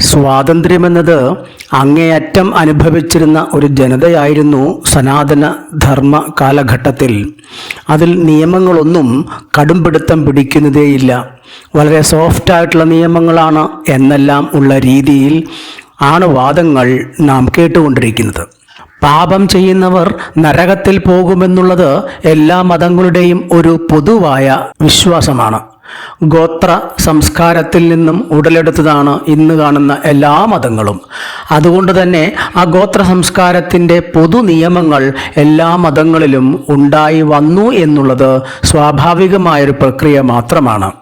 സ്വാതന്ത്ര്യമെന്നത് അങ്ങേയറ്റം അനുഭവിച്ചിരുന്ന ഒരു ജനതയായിരുന്നു സനാതന ധർമ്മ കാലഘട്ടത്തിൽ. അതിൽ നിയമങ്ങളൊന്നും കടുംപിടുത്തം പിടിക്കുന്നതേയില്ല. വളരെ സോഫ്റ്റായിട്ടുള്ള നിയമങ്ങളാണ് എന്നെല്ലാം ഉള്ള രീതിയിൽ ആണ് വാദങ്ങൾ നാം കേട്ടുകൊണ്ടിരിക്കുന്നത്. പാപം ചെയ്യുന്നവർ നരകത്തിൽ പോകുമെന്നുള്ളത് എല്ലാ മതങ്ങളുടെയും ഒരു പൊതുവായ വിശ്വാസമാണ്. ഗോത്ര സംസ്കാരത്തിൽ നിന്നും ഉടലെടുത്തതാണ് ഇന്ന് കാണുന്ന എല്ലാ മതങ്ങളും. അതുകൊണ്ട് തന്നെ ആ ഗോത്ര സംസ്കാരത്തിന്റെ പൊതു നിയമങ്ങൾ എല്ലാ മതങ്ങളിലും ഉണ്ടായി വന്നു എന്നുള്ളത് സ്വാഭാവികമായൊരു പ്രക്രിയ മാത്രമാണ്.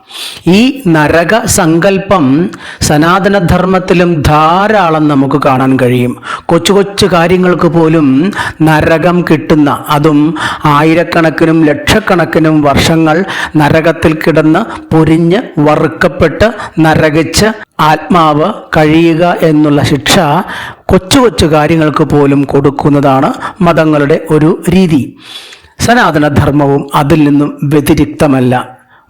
ഈ നരക സങ്കല്പം സനാതനധർമ്മത്തിലും ധാരാളം നമുക്ക് കാണാൻ കഴിയും. കൊച്ചു കൊച്ചു കാര്യങ്ങൾക്ക് പോലും നരകം കിട്ടുന്ന അതും ആയിരക്കണക്കിനും ലക്ഷക്കണക്കിനും വർഷങ്ങൾ നരകത്തിൽ കിടന്ന് പൊരിഞ്ഞ് വറുക്കപ്പെട്ട് നരകിച്ച് ആത്മാവ് കഴിയുക എന്നുള്ള ശിക്ഷ കൊച്ചു കൊച്ചു കാര്യങ്ങൾക്ക് പോലും കൊടുക്കുന്നതാണ് മതങ്ങളുടെ ഒരു രീതി. സനാതനധർമ്മവും അതിൽ നിന്നും വ്യതിരിക്തമല്ല.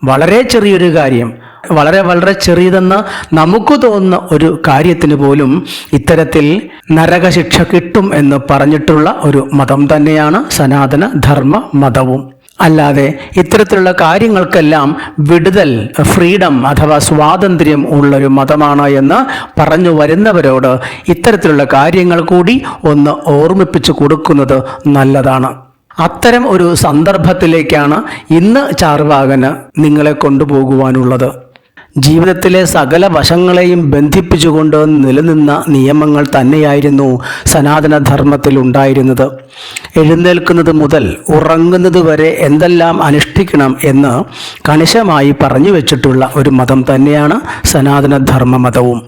വളരെ ചെറിയൊരു കാര്യം. വളരെ വളരെ ചെറിയതെന്ന് നമുക്ക് തോന്നുന്ന ഒരു കാര്യത്തിന് പോലും ഇത്തരത്തിൽ നരകശിക്ഷ കിട്ടും എന്ന് പറഞ്ഞിട്ടുള്ള ഒരു മതം തന്നെയാണ് സനാതന ധർമ്മ മതവും. അല്ലാതെ ഇത്തരത്തിലുള്ള കാര്യങ്ങൾക്കെല്ലാം വിടുതൽ ഫ്രീഡം അഥവാ സ്വാതന്ത്ര്യം ഉള്ളൊരു മതമാണ് എന്ന് പറഞ്ഞു വരുന്നവരോട് ഇത്തരത്തിലുള്ള കാര്യങ്ങൾ കൂടി ഒന്ന് ഓർമ്മിപ്പിച്ചു കൊടുക്കുന്നത് നല്ലതാണ്. അത്തരം ഒരു സന്ദർഭത്തിലേക്കാണ് ഇന്ന് ചാർവാകന് നിങ്ങളെ കൊണ്ടുപോകുവാനുള്ളത്. ജീവിതത്തിലെ സകല വശങ്ങളെയും ബന്ധിപ്പിച്ചുകൊണ്ട് നിലനിന്ന നിയമങ്ങൾ തന്നെയായിരുന്നു സനാതനധർമ്മത്തിൽ ഉണ്ടായിരുന്നത്. എഴുന്നേൽക്കുന്നത് മുതൽ ഉറങ്ങുന്നത് വരെ എന്തെല്ലാം അനുഷ്ഠിക്കണം എന്ന് കണിശമായി പറഞ്ഞു വെച്ചിട്ടുള്ള ഒരു മതം തന്നെയാണ് സനാതനധർമ്മ മതവും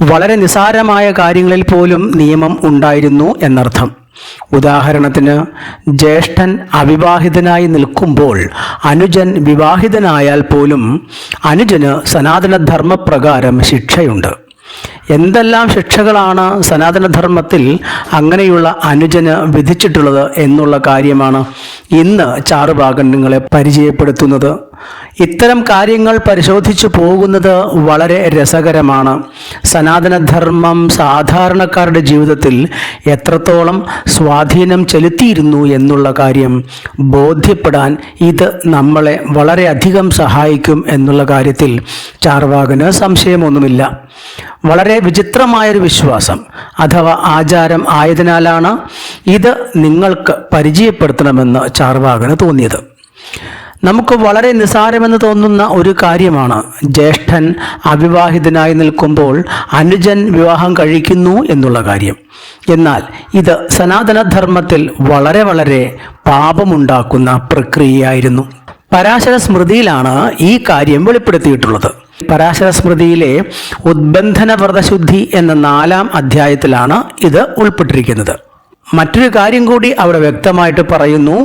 വളരെ നിസാരമായ കാര്യങ്ങളിൽ പോലും നിയമം ഉണ്ടായിരുന്നു എന്നർത്ഥം. ഉദാഹരണത്തിന് ജ്യേഷ്ഠൻ അവിവാഹിതനായി നിൽക്കുമ്പോൾ അനുജൻ വിവാഹിതനായാൽ പോലും അനുജന് സനാതനധർമ്മപ്രകാരം ശിക്ഷയുണ്ട്. എന്തെല്ലാം ശിക്ഷകളാണ് സനാതനധർമ്മത്തിൽ അങ്ങനെയുള്ള അനുജന് വിധിച്ചിട്ടുള്ളത് എന്നുള്ള കാര്യമാണ് ഇന്ന് ചാറുഭാഗൻ നിങ്ങളെ പരിചയപ്പെടുത്തുന്നത്. ഇത്തരം കാര്യങ്ങൾ പരിശോധിച്ചു പോകുന്നത് വളരെ രസകരമാണ്. സനാതനധർമ്മം സാധാരണക്കാരുടെ ജീവിതത്തിൽ എത്രത്തോളം സ്വാധീനം ചെലുത്തിയിരുന്നു എന്നുള്ള കാര്യം ബോധ്യപ്പെടാൻ ഇത് നമ്മളെ വളരെയധികം സഹായിക്കും എന്നുള്ള കാര്യത്തിൽ ചാർവാകന് സംശയമൊന്നുമില്ല. വളരെ വിചിത്രമായൊരു വിശ്വാസം അഥവാ ആചാരം ആയതിനാലാണ് ഇത് നിങ്ങൾക്ക് പരിചയപ്പെടുത്തണമെന്ന് ചാർവാകന് തോന്നിയത്. നമുക്ക് വളരെ നിസാരമെന്ന് തോന്നുന്ന ഒരു കാര്യമാണ്. ജ്യേഷ്ഠൻ അവിവാഹിതനായി നിൽക്കുമ്പോൾ അനുജൻ വിവാഹം കഴിക്കുന്നു എന്നുള്ള കാര്യം. എന്നാൽ ഇത് സനാതനധർമ്മത്തിൽ വളരെ വളരെ പാപമുണ്ടാക്കുന്ന പ്രക്രിയയായിരുന്നു. പരാശര സ്മൃതിയിലാണ് ഈ കാര്യം വെളിപ്പെടുത്തിയിട്ടുള്ളത്. പരാശര സ്മൃതിയിലെ ഉദ്ബന്ധന വ്രതശുദ്ധി എന്ന നാലാം അധ്യായത്തിലാണ് ഇത് ഉൾപ്പെട്ടിരിക്കുന്നത്. മറ്റൊരു കാര്യം കൂടി അവിടെ വ്യക്തമായിട്ട് പറയുന്നു.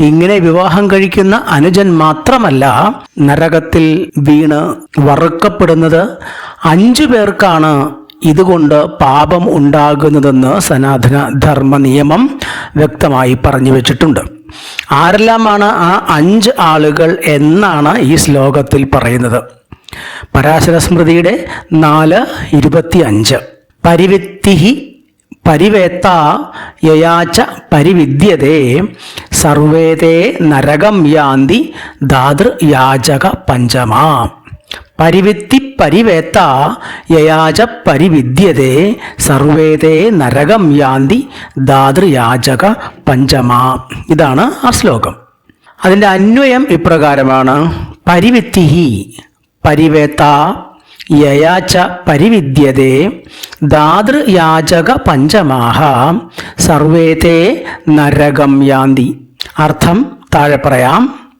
ഇങ്ങനെ വിവാഹം കഴിക്കുന്ന അനുജൻ മാത്രമല്ല നരകത്തിൽ വീണ് വറുക്കപ്പെടുന്നത് അഞ്ചു പേർക്കാണ് ഇതുകൊണ്ട് പാപം ഉണ്ടാകുന്നതെന്ന് സനാതന ധർമ്മ നിയമം വ്യക്തമായി പറഞ്ഞു വെച്ചിട്ടുണ്ട്. ആരെല്ലാമാണ് ആ അഞ്ച് ആളുകൾ എന്നാണ് ഈ ശ്ലോകത്തിൽ പറയുന്നത്. പരാശര സ്മൃതിയുടെ നാല് ഇരുപത്തി അഞ്ച് പരിവിത്തിഹി പരിവേത്ത യയാച്ച പരിവിദ്യതേ സർവേതേ നരകം യാന്തി ദാതൃ യാചക പഞ്ചമ. പരിവിത്തി പരിവേത്ത യയാച പരിവിദ്യതേ സർവേതേ നരകം യാന്തി ദാതൃയാചക പഞ്ചമ. ഇതാണ് ആ ശ്ലോകം. അതിന്റെ അന്വയം ഇപ്രകാരമാണ്. പരിവിത്തി പരിവേത്ത യയാച്ച പരിവിദ്യതേ ദാതൃയാചക പഞ്ചമാഹ സർവേതേ നരകം യാന്തി. അർത്ഥം താഴെ പറയാം.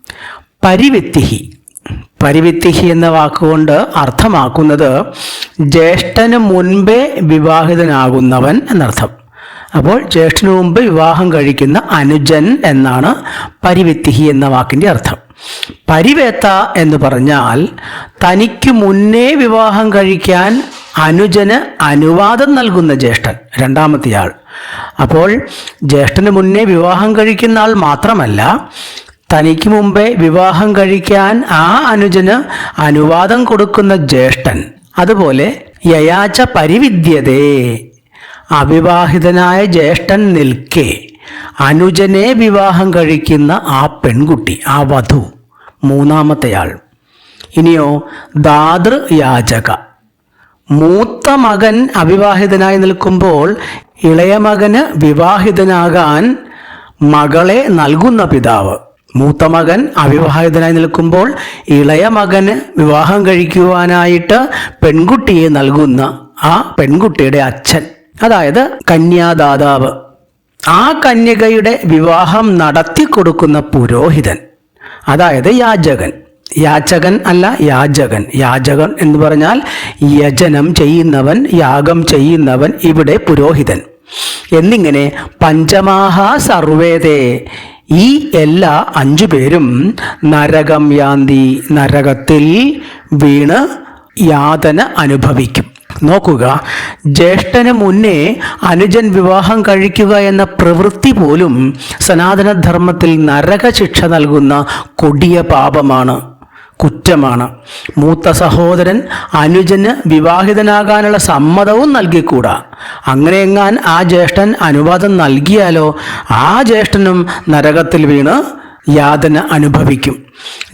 പരിവിത്തിഹി. പരിവിത്തിഹി എന്ന വാക്കുകൊണ്ട് അർത്ഥമാക്കുന്നത് ജ്യേഷ്ഠന് മുൻപേ വിവാഹിതനാകുന്നവൻ എന്നർത്ഥം. അപ്പോൾ ജ്യേഷ്ഠന് മുമ്പ് വിവാഹം കഴിക്കുന്ന അനുജൻ എന്നാണ് പരിവിത്തിഹി എന്ന വാക്കിന്റെ അർത്ഥം. പരിവേത്ത എന്ന് പറഞ്ഞാൽ തനിക്ക് മുന്നേ വിവാഹം കഴിക്കാൻ അനുജന് അനുവാദം നൽകുന്ന ജ്യേഷ്ഠൻ രണ്ടാമത്തെയാൾ അപ്പോൾ ജ്യേഷ്ഠന് മുന്നേ വിവാഹം കഴിക്കുന്ന ആൾ മാത്രമല്ല തനിക്ക് മുമ്പേ വിവാഹം കഴിക്കാൻ ആ അനുജന് അനുവാദം കൊടുക്കുന്ന ജ്യേഷ്ഠൻ അതുപോലെ യയാച്ച പരിവിദ്യതേ. അവിവാഹിതനായ ജ്യേഷ്ഠൻ നിൽക്കെ അനുജനെ വിവാഹം കഴിക്കുന്ന ആ പെൺകുട്ടി ആ വധു. മൂന്നാമത്തെയാൾ. ഇനിയോ ദാതൃ യാചക. മൂത്ത മകൻ അവിവാഹിതനായി നിൽക്കുമ്പോൾ ഇളയ മകന് വിവാഹിതനാകാൻ മകളെ നൽകുന്ന പിതാവ്. മൂത്ത മകൻ അവിവാഹിതനായി നിൽക്കുമ്പോൾ ഇളയ മകന് വിവാഹം കഴിക്കുവാനായിട്ട് പെൺകുട്ടിയെ നൽകുന്ന ആ പെൺകുട്ടിയുടെ അച്ഛൻ അതായത് കന്യാദാതാവ്. ആ കന്യകയുടെ വിവാഹം നടത്തി കൊടുക്കുന്ന പുരോഹിതൻ. അതായത് യാചകൻ. യാചകൻ അല്ല യാചകൻ. യാചകൻ എന്ന് പറഞ്ഞാൽ യജനം ചെയ്യുന്നവൻ യാഗം ചെയ്യുന്നവൻ ഇവിടെ പുരോഹിതൻ. എന്നിങ്ങനെ പഞ്ചമാഹ സർവേദേ ഈ എല്ലാ അഞ്ചു പേരും നരകം യാന്തി നരകത്തിൽ വീണ് യാതന അനുഭവിക്കും. നോക്കുക. ജ്യേഷ്ഠന് മുന്നേ അനുജൻ വിവാഹം കഴിക്കുക എന്ന പ്രവൃത്തി പോലും സനാതനധർമ്മത്തിൽ നരകശിക്ഷ നൽകുന്ന കൊടിയ പാപമാണ് കുറ്റമാണ്. മൂത്ത സഹോദരൻ അനുജന് വിവാഹിതനാകാനുള്ള സമ്മതവും നൽകിക്കൂടാ. അങ്ങനെയെങ്ങാൻ ആ ജ്യേഷ്ഠൻ അനുവാദം നൽകിയാലോ ആ ജ്യേഷ്ഠനും നരകത്തിൽ വീണ് യാതന അനുഭവിക്കും.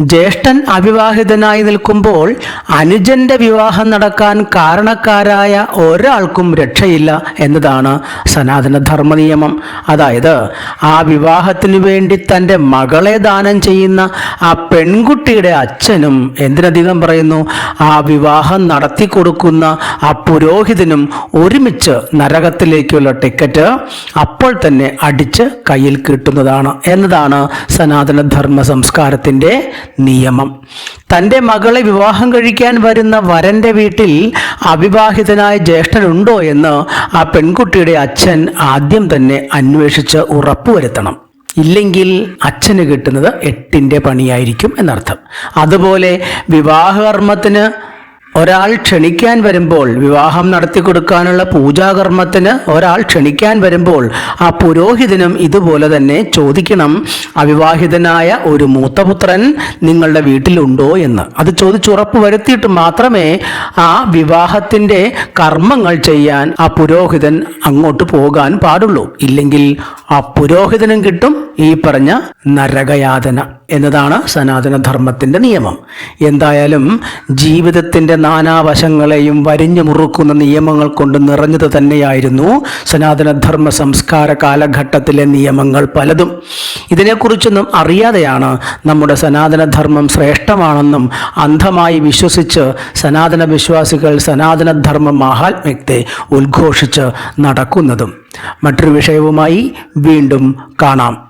ജ്യേഷ്ഠൻ അവിവാഹിതനായി നിൽക്കുമ്പോൾ അനുജന്റെ വിവാഹം നടക്കാൻ കാരണക്കാരായ ഒരാൾക്കും രക്ഷയില്ല എന്നതാണ് സനാതന ധർമ്മ നിയമം അതായത് ആ വിവാഹത്തിനു വേണ്ടി തന്റെ മകളെ ദാനം ചെയ്യുന്ന ആ പെൺകുട്ടിയുടെ അച്ഛനും എന്തിനധികം പറയുന്നു ആ വിവാഹം നടത്തി കൊടുക്കുന്ന ആ പുരോഹിതനും ഒരുമിച്ച് നരകത്തിലേക്കുള്ള ടിക്കറ്റ് അപ്പോൾ തന്നെ അടിച്ച് കയ്യിൽ കിട്ടുന്നതാണ് എന്നതാണ് സനാതന ധർമ്മ സംസ്കാരത്തിന്റെ നിയമം. തന്റെ മകളെ വിവാഹം കഴിക്കാൻ വരുന്ന വരന്റെ വീട്ടിൽ അവിവാഹിതനായ ജ്യേഷ്ഠനുണ്ടോ എന്ന് ആ പെൺകുട്ടിയുടെ അച്ഛൻ ആദ്യം തന്നെ അന്വേഷിച്ച് ഉറപ്പുവരുത്തണം. ഇല്ലെങ്കിൽ അച്ഛന് കിട്ടുന്നത് എട്ടിന്റെ പണിയായിരിക്കും എന്നർത്ഥം. അതുപോലെ വിവാഹകർമ്മത്തിന് ഒരാൾ ക്ഷണിക്കാൻ വരുമ്പോൾ വിവാഹം നടത്തി കൊടുക്കാനുള്ള പൂജാകർമ്മത്തിന് ഒരാൾ ക്ഷണിക്കാൻ വരുമ്പോൾ ആ പുരോഹിതനും ഇതുപോലെ തന്നെ ചോദിക്കണം അവിവാഹിതനായ ഒരു മൂത്തപുത്രൻ നിങ്ങളുടെ വീട്ടിലുണ്ടോ? എന്ന്. അത് ചോദിച്ചുറപ്പ് വരുത്തിയിട്ട് മാത്രമേ ആ വിവാഹത്തിന്റെ കർമ്മങ്ങൾ ചെയ്യാൻ ആ പുരോഹിതൻ അങ്ങോട്ട് പോകാൻ പാടുള്ളൂ. ഇല്ലെങ്കിൽ ആ പുരോഹിതനും കിട്ടും ഈ പറഞ്ഞ നരകയാതന എന്നതാണ് സനാതനധർമ്മത്തിന്റെ നിയമം. എന്തായാലും ജീവിതത്തിന്റെ നാനാവശങ്ങളെയും വരിഞ്ഞു മുറുക്കുന്ന നിയമങ്ങൾ കൊണ്ട് നിറഞ്ഞത് തന്നെയായിരുന്നു സനാതനധർമ്മ സംസ്കാര കാലഘട്ടത്തിലെ നിയമങ്ങൾ പലതും. ഇതിനെക്കുറിച്ചൊന്നും അറിയാതെയാണ് നമ്മുടെ സനാതനധർമ്മം ശ്രേഷ്ഠമാണെന്നും അന്ധമായി വിശ്വസിച്ച് സനാതന വിശ്വാസികൾ സനാതനധർമ്മ മഹാത്മ്യത്തെ ഉദ്ഘോഷിച്ച് നടക്കുന്നതും. മറ്റൊരു വിഷയവുമായി വീണ്ടും കാണാം.